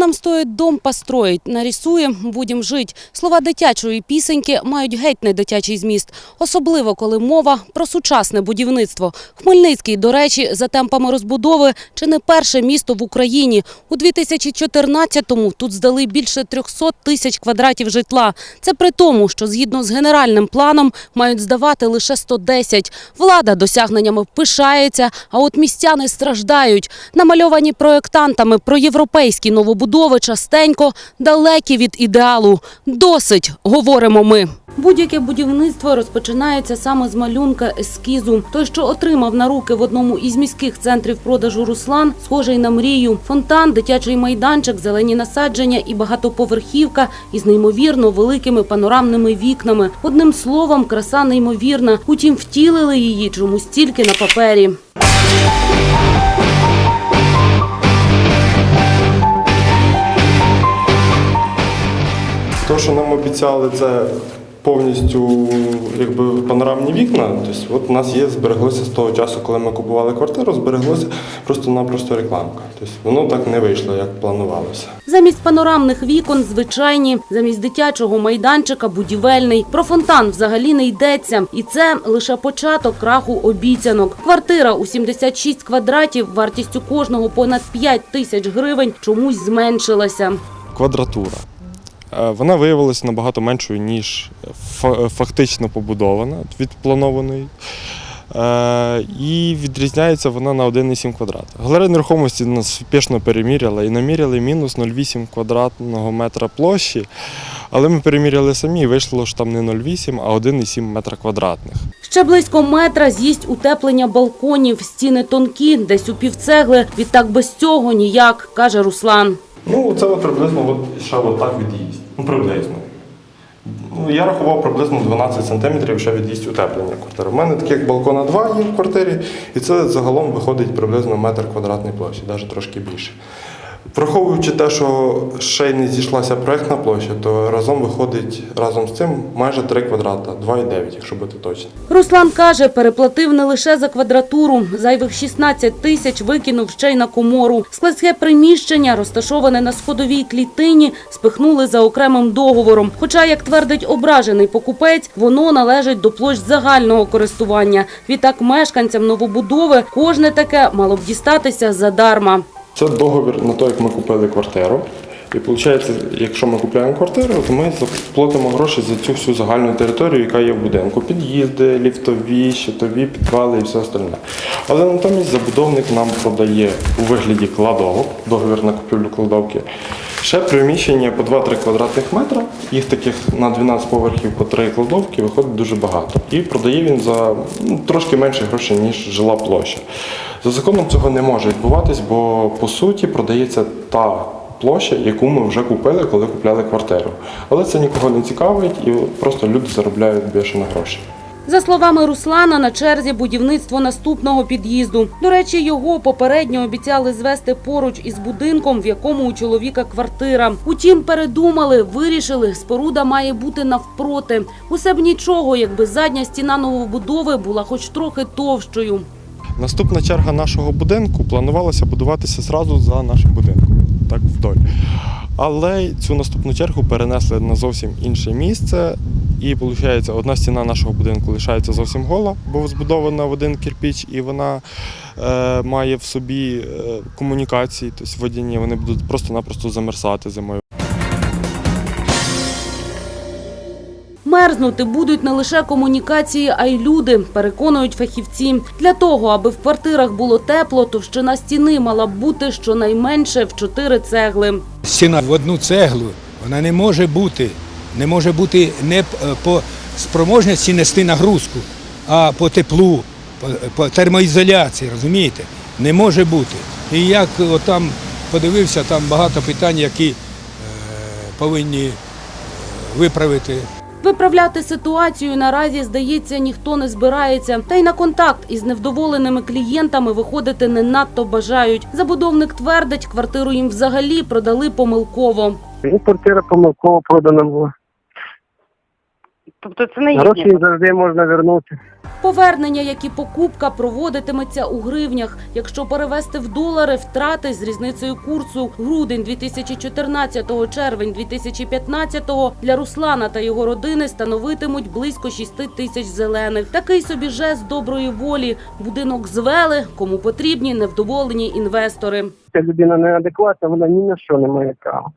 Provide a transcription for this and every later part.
нам стоїть дом построїть, нарисуємо, будем жить. Слова дитячої пісеньки мають геть не дитячий зміст, особливо коли мова про сучасне будівництво. Хмельницький, до речі, за темпами розбудови чи не перше місто в Україні. У 2014-му тут здали більше 300 тисяч квадратів житла. Це при тому, що згідно з генеральним планом мають здавати лише 110. Влада досягненнями пишається, а от містяни страждають. Намальовані проєктантами проєвропейські новобудови частенько далекі від ідеалу. Досить, говоримо ми. Будь-яке будівництво розпочинається саме з малюнка ескізу. Той, що отримав на руки в одному із міських центрів продажу Руслан, схожий на мрію. Фонтан, дитячий майданчик, зелені насадження і багатоповерхівка із неймовірно великими панорамними вікнами. Одним словом, краса неймовірна. Утім, втілили її чомусь тільки на папері. Що нам обіцяли, це повністю якби панорамні вікна. Тобто, от у нас є, збереглося з того часу, коли ми купували квартиру, збереглося просто-напросто рекламка. Тобто воно так не вийшло, як планувалося. Замість панорамних вікон звичайні, замість дитячого майданчика будівельний. Про фонтан взагалі не йдеться. І це лише початок краху обіцянок. Квартира у 76 квадратів вартістю кожного понад 5 тисяч гривень чомусь зменшилася. Квадратура. Е, Вона виявилася набагато меншою, ніж фа- фактично побудована від планованої. Е, І відрізняється вона на 1,7 квадрат. Галерея нерухомості нас спішно переміряла і наміряли мінус 0,8 квадратного метра площі. Але ми переміряли самі і вийшло, що там не 0,8, а 1,7 метра квадратних. Ще близько метра з'їсть утеплення балконів, стіни тонкі, десь у півцегли. Відтак без цього ніяк, каже Руслан. Ну, це от приблизно от, ще от так від'їзд. Ну, приблизно. Ну, я рахував приблизно 12 см ще від'їзд утеплення квартири. У мене таких балкона два є в квартирі, і це загалом виходить приблизно метр квадратний площі, навіть трошки більше. Враховуючи те, що ще й не зійшлася проєктна площа, то разом виходить разом з цим майже 3 квадрата, 2,9, якщо бути точним. Руслан каже, переплатив не лише за квадратуру. Зайвих 16 тисяч викинув ще й на комору. Складське приміщення, розташоване на сходовій клітині, спихнули за окремим договором. Хоча, як твердить ображений покупець, воно належить до площ загального користування. Відтак мешканцям новобудови кожне таке мало б дістатися задарма. Це договір на те, як ми купили квартиру. І виходить, якщо ми купуємо квартиру, то ми платимо гроші за цю всю загальну територію, яка є в будинку. Під'їзди, ліфтові, щитові, підвали і все остальне. Але натомість забудовник нам продає у вигляді кладовок, договір на купівлю кладовки. Ще приміщення по 2-3 квадратних метра, їх таких на 12 поверхів по 3 кладовки виходить дуже багато. І продає він за ну, трошки менше грошей, ніж жила площа. За законом цього не може відбуватись, бо по суті продається та площа, яку ми вже купили, коли купляли квартиру. Але це нікого не цікавить і просто люди заробляють більше на гроші. За словами Руслана, на черзі будівництво наступного під'їзду. До речі, його попередньо обіцяли звести поруч із будинком, в якому у чоловіка квартира. Утім, передумали, вирішили, споруда має бути навпроти. Усе б нічого, якби задня стіна новобудови була хоч трохи товщою. Наступна черга нашого будинку планувалася будуватися зразу за нашим будинком, так вдоль. Але цю наступну чергу перенесли на зовсім інше місце. І виходить, одна стіна нашого будинку лишається зовсім гола, бо збудована в один кирпіч, і вона е, має в собі е, комунікації, тобто водяні, вони будуть просто-напросто замерзати зимою. Мерзнути будуть не лише комунікації, а й люди, переконують фахівці. Для того, аби в квартирах було тепло, товщина стіни мала б бути щонайменше в чотири цегли. стіна в одну цеглу, вона не може бути, не може бути не по спроможності нести нагрузку, а по теплу, по, по термоізоляції, розумієте? Не може бути. І як там подивився, там багато питань, які е, повинні е, виправити. Виправляти ситуацію наразі, здається, ніхто не збирається. Та й на контакт із невдоволеними клієнтами виходити не надто бажають. Забудовник твердить, квартиру їм взагалі продали помилково. Квартира помилково продана була. Тобто це не Гроші завжди можна вернути. Повернення, як і покупка, проводитиметься у гривнях. Якщо перевести в долари, втрати з різницею курсу грудень 2014 червень 2015 для Руслана та його родини становитимуть близько 6 тисяч зелених. Такий собі жест доброї волі. Будинок звели, кому потрібні невдоволені інвестори. Ця людина неадекватна, вона ні на що не має права.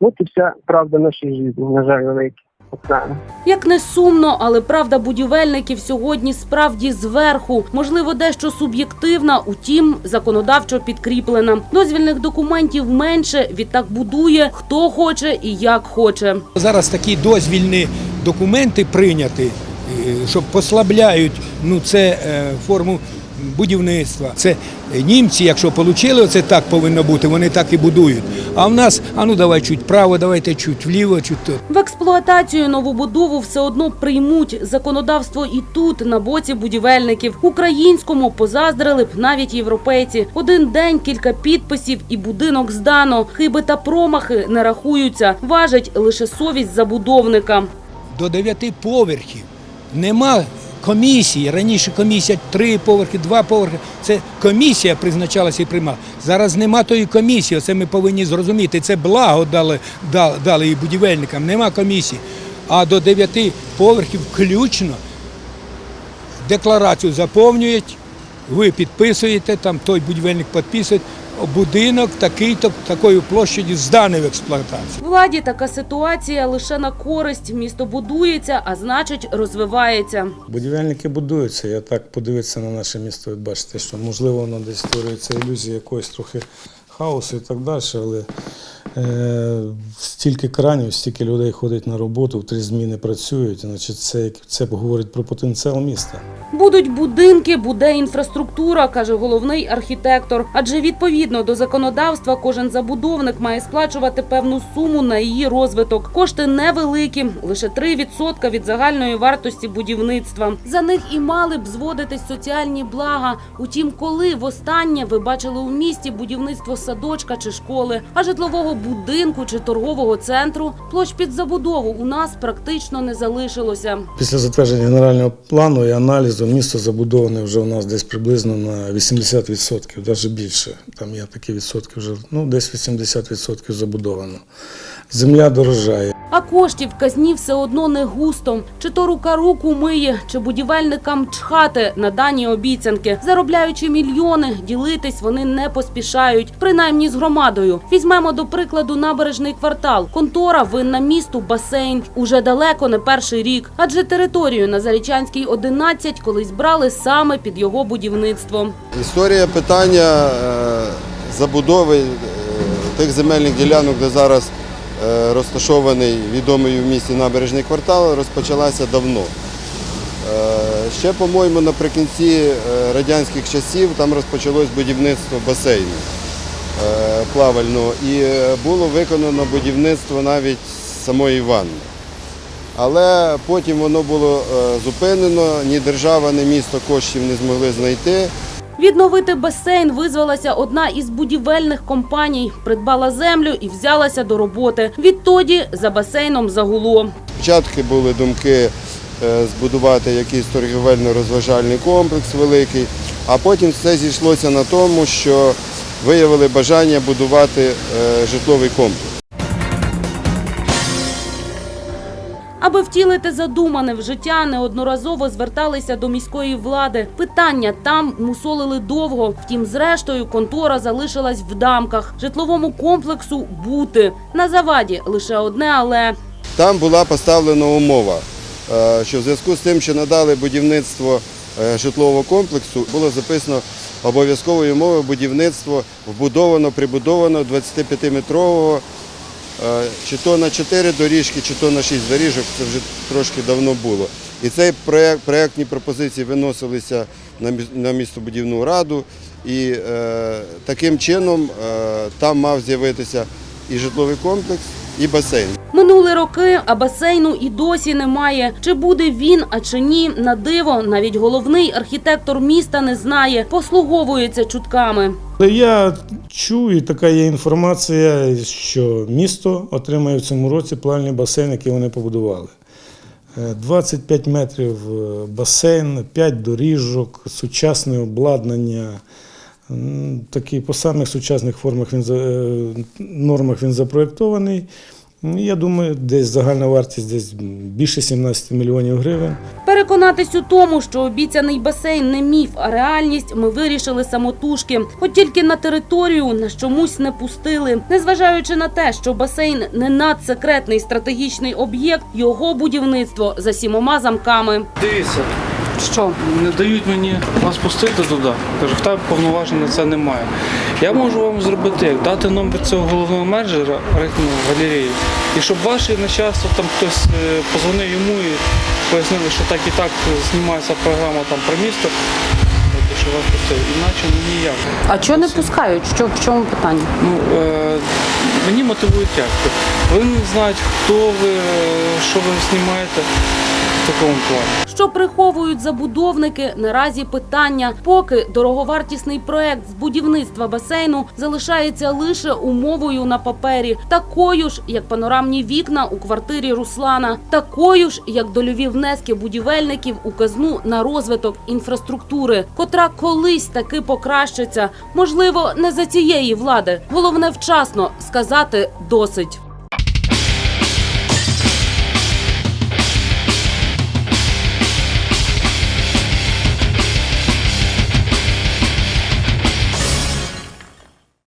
От і вся правда нашої житті, на жаль, велика. Оксана. Як не сумно, але правда будівельників сьогодні справді зверху. Можливо, дещо суб'єктивна, утім, законодавчо підкріплена. Дозвільних документів менше, відтак будує хто хоче і як хоче. Зараз такі дозвільні документи прийняті, е, що послабляють ну, це е, форму будівництва. Це німці, якщо отримали, це так повинно бути, вони так і будують. А в нас, а ну давай чуть право, давайте чуть вліво, чуть. В експлуатацію новобудову все одно приймуть. Законодавство і тут на боці будівельників. Українському позаздрили б навіть європейці. Один день, кілька підписів і будинок здано. Хиби та промахи не рахуються. Важить лише совість забудовника. до дев'яти поверхів. Нема комісії. Раніше комісія три поверхи, два поверхи. Це комісія призначалася і приймала. Зараз нема тої комісії. Це ми повинні зрозуміти. Це благо дали, дали, і будівельникам. Нема комісії. А до дев'яти поверхів включно декларацію заповнюють, ви підписуєте, там той будівельник підписує. Будинок такий-то такою площадю зданий в експлуатацію. Владі така ситуація лише на користь. Місто будується, а значить розвивається. Будівельники будуються. Я так подивитися на наше місто, бачите, що можливо воно десь створюється ілюзія якогось трохи хаосу і так далі, але стільки кранів, стільки людей ходить на роботу, в три зміни працюють. Значить, це, це говорить про потенціал міста. Будуть будинки, буде інфраструктура, каже головний архітектор. Адже відповідно до законодавства кожен забудовник має сплачувати певну суму на її розвиток. Кошти невеликі, лише 3% від загальної вартості будівництва. За них і мали б зводитись соціальні блага. Утім, коли востаннє ви бачили у місті будівництво садочка чи школи, а житлового будинку чи торгового центру, площ під забудову у нас практично не залишилося. Після затвердження генерального плану і аналізу місто забудоване вже у нас десь приблизно на 80%, навіть більше. Там є такі відсотки вже, ну десь 80% забудовано. Земля дорожає. А коштів в казні все одно не густо. Чи то рука руку миє, чи будівельникам чхати на дані обіцянки. Заробляючи мільйони, ділитись вони не поспішають, принаймні з громадою. Візьмемо до прикладу набережний квартал. Контора винна місту басейн. Уже далеко не перший рік. Адже територію на Зарічанській 11 колись брали саме під його будівництво. Історія питання е, забудови е, тих земельних ділянок, де зараз розташований відомий в місті набережний квартал, розпочалася давно. Е, Ще, по-моєму, наприкінці е, радянських часів там розпочалось будівництво басейну е, плавального і е, було виконано будівництво навіть самої ванни. Але потім воно було е, зупинено, ні держава, ні місто коштів не змогли знайти. Відновити басейн визвалася одна із будівельних компаній, придбала землю і взялася до роботи. Відтоді за басейном загуло. Спочатку були думки е, збудувати якийсь торгівельно-розважальний комплекс великий, а потім все зійшлося на тому, що виявили бажання будувати е, житловий комплекс. Втілити задумане в життя, неодноразово зверталися до міської влади. Питання там мусолили довго. Втім, зрештою, контора залишилась в дамках. Житловому комплексу бути на заваді лише одне, але Там була поставлена умова, е, що в зв'язку з тим, що надали будівництво е, житлового комплексу, було записано обов'язковою умовою будівництво вбудовано, прибудовано 25-метрового, е, чи то на 4 доріжки, чи то на 6 доріжок, це вже трошки давно було. І цей проєкт, проєктні пропозиції виносилися на містобудівну раду, і е, таким чином е, там мав з'явитися і житловий комплекс, і басейн. минули роки, а басейну і досі немає. Чи буде він, а чи ні, на диво, навіть головний архітектор міста не знає, послуговується чутками. Я чую, така є інформація, що місто отримає в цьому році плавальний басейн, який вони побудували. Е, 25 метрів е, басейн, 5 доріжок, сучасне обладнання. Такий по самих сучасних формах він за- е, нормах він запроєктований. Я думаю, десь загальна вартість десь більше 17 мільйонів гривень. Переконатись у тому, що обіцяний басейн не міф, а реальність, ми вирішили самотужки. От тільки на територію нас чомусь не пустили. Незважаючи на те, що басейн не надсекретний стратегічний об'єкт, його будівництво за сімома замками. Дивіться, Що? не дають мені вас пустити туди. Кажу, в тебе повноважень на це немає. Я можу вам зробити як дати номер цього головного менеджера ну, галереї, і щоб ваше начальство там хтось е, позвонив йому і пояснили, що так і так знімається програма там про місто. Що вас пустили. Іначе ну ніяк. А чого не пускають? Що в чому питання? Ну, е, мені мотивують як. Вони не знають, хто ви, е, що ви знімаєте в такому плані. Що приховують забудовники? Наразі питання. Поки дороговартісний проект з будівництва басейну залишається лише умовою на папері, такою ж, як панорамні вікна у квартирі Руслана, такою ж, як дольові внески будівельників у казну на розвиток інфраструктури, котра колись таки покращиться. Можливо, не за цієї влади. Головне вчасно сказати досить.